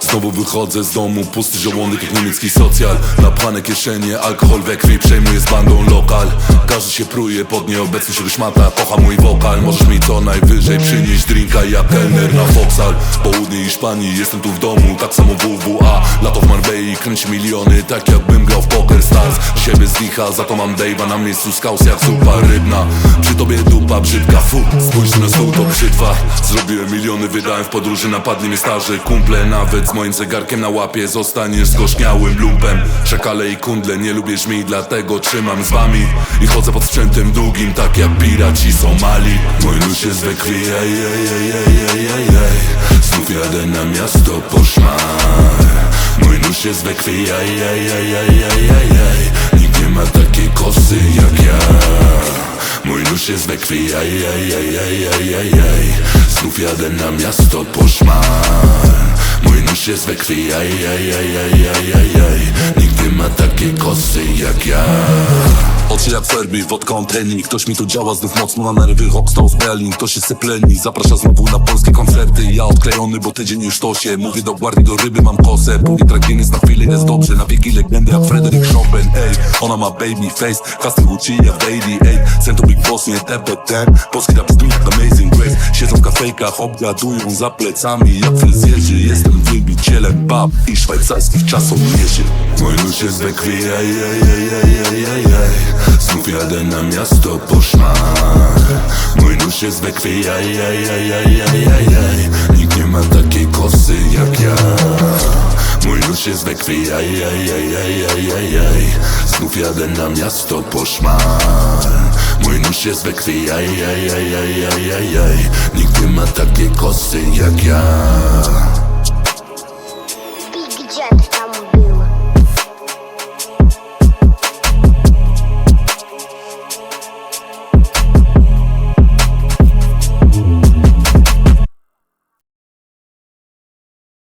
Znowu wychodzę z domu, pusty żołądek jak niemiecki socjal. Napchane kieszenie, alkohol we krwi, przejmuję z bandą lokal. Każdy się pruje pod nieobecność tego szmata, kocha mój wokal. Możesz mi co najwyżej przynieść drinka jak kelner na Foxal. Południe Hiszpanii, jestem tu w domu, tak samo WWA Lato w Marbei, kręci miliony, tak jakbym grał w Poker Stars. Siebie zlicha, za to mam Dave'a na miejscu skaus jak zupa rybna. Przy tobie dupa brzydka, fu, spójrz na stół to brzytwa Zrobiłem miliony, wydałem w podróży, napadli mnie starzy kumple Nawet z moim zegarkiem na łapie zostaniesz zgorzniałym lumpem Szakale i kundle, nie lubię żmi, dlatego trzymam z wami I chodzę pod sprzętem długim, tak jak piraci Somali Mój nóż jest we krwi, ej, ej, ej, ej, ej, ej. Znów jadę na miasto po szmal Mój nóż jest we krwi, ej, ej, ej, ej, ej, ej. Nikt nie ma takiej kosy jak ja Mój nóż jest we krwi, ej, ej, ej. Znów jadę na miasto po szmal Mój nóż jest we krwi, ej, ej. Nikt nie ma takiej kosy jak ja Oczy jak Ferbi, wodka anteni Ktoś mi tu działa znów mocno na nerwy. Rockstar z Berlin, ktoś się sypleni. Zaprasza znowu na polskie koncerty. Ja odklejony, bo tydzień już to się Mówię do gwardii, do ryby mam kosę. Póki track jest na chwilę jest dobrze. Na wieki legendy jak Frederick Chopin Ej, ona ma baby face Casting Gucci jak Daily Ej, Centro Big Boss, nie TP10 Polski rap jak Amazing Grace. Siedzą w kafejkach, obgadują za plecami. Jak fryzjerzy, jestem wielbicielem bab I szwajcarskich czasomierzy Mój nóż jest we krwi, ej, ej, ej, ej, ej, ej, ej. Znów jadę na miasto po szmal Mój nóż jest we krwi. Nikt nie ma takiej kosy jak ja Mój nóż jest we krwi. Znów jadę na miasto po szmal Mój nóż jest we krwi, ej, ej, ej, ej, ej, ej, ej. Nikt nie ma takiej kosy jak ja